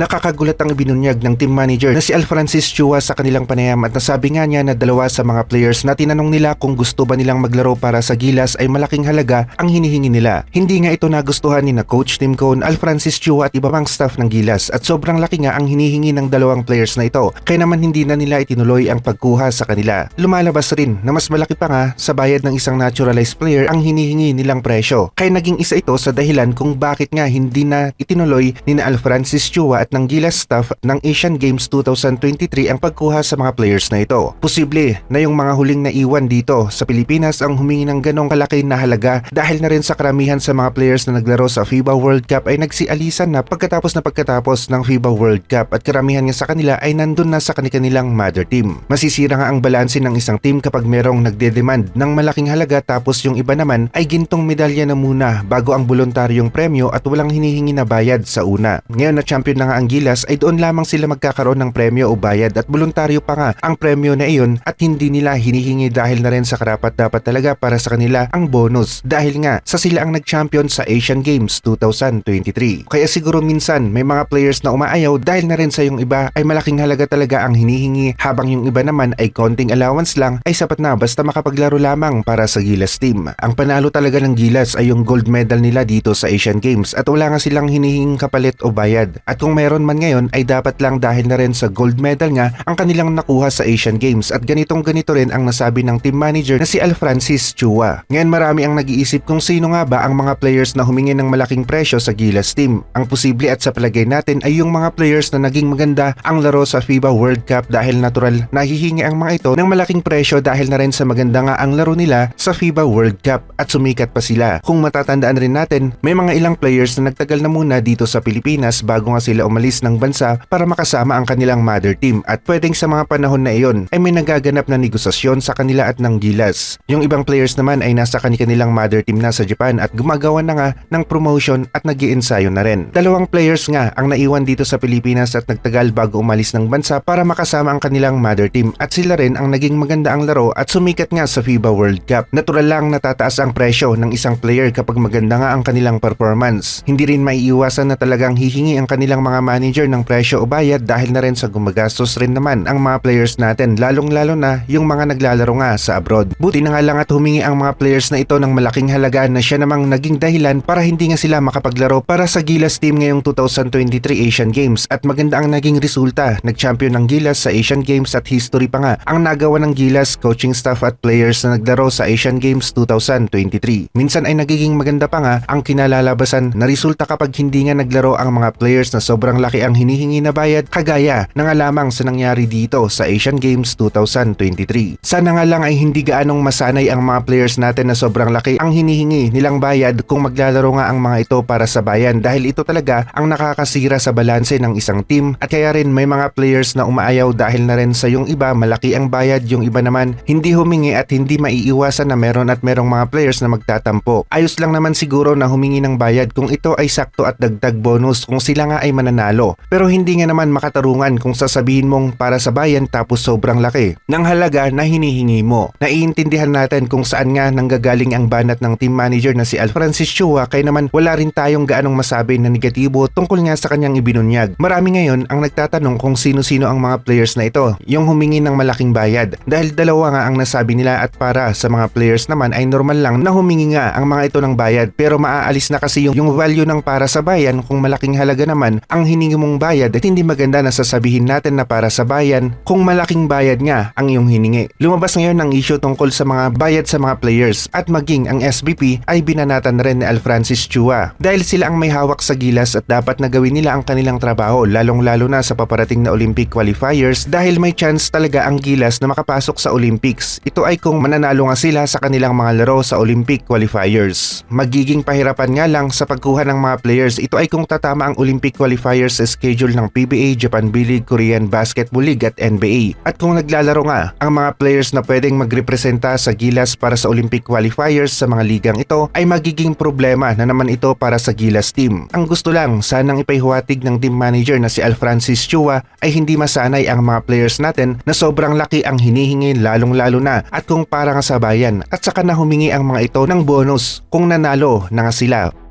Nakakagulat ang binunyag ng team manager na si Al Francis Chua sa kanilang panayam at nasabi nga niya na dalawa sa mga players na tinanong nila kung gusto ba nilang maglaro para sa Gilas ay malaking halaga ang hinihingi nila. Hindi nga ito nagustuhan ni na coach Tim Cone, Al Francis Chua at iba pang staff ng Gilas at sobrang laki nga ang hinihingi ng dalawang players na ito kaya naman hindi na nila itinuloy ang pagkuha sa kanila. Lumalabas rin na mas malaki pa nga sa bayad ng isang naturalized player ang hinihingi nilang presyo. Kaya naging isa ito sa dahilan kung bakit nga hindi na itinuloy ni na Al Francis Chua at ng Gilas staff ng Asian Games 2023 ang pagkuha sa mga players na ito. Posible na yung mga huling naiwan dito sa Pilipinas ang humingi ng ganong kalaki na halaga dahil na rin sa karamihan sa mga players na naglaro sa FIBA World Cup ay nagsialisan na pagkatapos na pagkatapos ng FIBA World Cup at karamihan nga sa kanila ay nandun na sa kanilang mother team. Masisira nga ang balanse ng isang team kapag merong nagde-demand ng malaking halaga tapos yung iba naman ay gintong medalya na muna bago ang voluntaryong premyo at walang hinihingi na bayad sa una. Ngayon na champion na nga ang Gilas ay doon lamang sila magkakaroon ng premyo o bayad at voluntaryo pa nga ang premyo na iyon at hindi nila hinihingi dahil na rin sa karapat dapat talaga para sa kanila ang bonus dahil nga sa sila ang nag-champion sa Asian Games 2023. Kaya siguro minsan may mga players na umaayaw dahil na rin sa yung iba ay malaking halaga talaga ang hinihingi habang yung iba naman ay konting allowance lang ay sapat na basta makapaglaro lamang para sa Gilas team. Ang panalo talaga ng Gilas ay yung gold medal nila dito sa Asian Games at wala nga silang hinihinging kapalit o bayad. At kung meron man ngayon ay dapat lang dahil na rin sa gold medal nga ang kanilang nakuha sa Asian Games at ganitong ganito rin ang nasabi ng team manager na si Al Francis Chua. Ngayon marami ang nag-iisip kung sino nga ba ang mga players na humingi ng malaking presyo sa Gilas team. Ang posible at sa palagay natin ay yung mga players na naging maganda ang laro sa FIBA World Cup dahil natural nahihingi ang mga ito ng malaking presyo dahil na rin sa maganda nga ang laro nila sa FIBA World Cup at sumikat pa sila. Kung matatandaan rin natin, may mga ilang players na nagtagal na muna dito sa Pilipinas bago nga sila umalis ng bansa para makasama ang kanilang mother team at pwedeng sa mga panahon na iyon ay may nagaganap na negosasyon sa kanila at ng Gilas. Yung ibang players naman ay nasa kanilang mother team na sa Japan at gumagawa na nga ng promotion at nag ensayo na rin. Dalawang players nga ang naiwan dito sa Pilipinas at nagtagal bago umalis ng bansa para makasama ang kanilang mother team at sila rin ang naging maganda ang laro at sumikat nga sa FIBA World Cup. Natural lang natataas ang presyo ng isang player kapag maganda nga ang kanilang performance. Hindi rin maiiwasan na talagang hihingi ang kanilang mga manager ng presyo o bayad dahil na rin sa gumagastos rin naman ang mga players natin lalong lalo na yung mga naglalaro nga sa abroad. Buti na nga lang at humingi ang mga players na ito ng malaking halaga na siya namang naging dahilan para hindi nga sila makapaglaro para sa Gilas team ngayong 2023 Asian Games at maganda ang naging resulta. Nag-champion ng Gilas sa Asian Games at history pa nga ang nagawa ng Gilas coaching staff at players na naglaro sa Asian Games 2023. Minsan ay nagiging maganda pa nga ang kinalalabasan na resulta kapag hindi nga naglaro ang mga players na sobrang laki ang hinihingi na bayad kagaya na nga lamang sa nangyari dito sa Asian Games 2023. Sana nga lang ay hindi gaanong masanay ang mga players natin na sobrang laki ang hinihingi nilang bayad kung maglalaro nga ang mga ito para sa bayan dahil ito talaga ang nakakasira sa balanse ng isang team at kaya rin may mga players na umaayaw dahil na rin sa yung iba malaki ang bayad yung iba naman hindi humingi at hindi maiiwasan na meron at merong mga players na magtatampo. Ayos lang naman siguro na humingi ng bayad kung ito ay sakto at dagdag bonus kung sila nga ay mananalo. Pero hindi nga naman makatarungan kung sasabihin mong para sa bayan tapos sobrang laki ng halaga na hinihingi mo. Naiintindihan natin kung saan nga nanggagaling ang banat ng team manager na si Al Francis Chua kaya naman wala rin tayong gaanong masabi na negatibo tungkol nga sa kanyang ibinunyag. Marami ngayon ang nagtatanong kung sino-sino ang mga players na ito, yung humingi ng malaking bayad. Dahil dalawa nga ang nasabi nila at para sa mga players naman ay normal lang na humingi nga ang mga ito ng bayad pero maaalis na kasi yung, yung value ng para sa bayan kung malaking halaga naman ang hiningi mong bayad at hindi maganda na sasabihin natin na para sa bayan kung malaking bayad nga ang iyong hiningi. Lumabas ngayon ang issue tungkol sa mga bayad sa mga players at maging ang SBP ay binanatan na rin ni Al Francis Chua dahil sila ang may hawak sa gilas at dapat na gawin nila ang kanilang trabaho lalong lalo na sa paparating na Olympic qualifiers dahil may chance talaga ang gilas na makapasok sa Olympics. Ito ay kung mananalo nga sila sa kanilang mga laro sa Olympic qualifiers. Magiging pahirapan nga lang sa pagkuha ng mga players ito ay kung tatama ang Olympic qualifiers sa schedule ng PBA, Japan B-League, Korean Basketball League at NBA. At kung naglalaro nga ang mga players na pwedeng magrepresenta sa Gilas para sa Olympic qualifiers sa mga ligang ito ay magiging problema na naman ito para sa Gilas team. Ang gusto lang sanang ipaihuwatig ng team manager na si Al Francis Chua ay hindi masanay ang mga players natin na sobrang laki ang hinihingi lalong lalo na at kung para nga sa bayan at saka na humingi ang mga ito ng bonus kung nanalo na nga sila.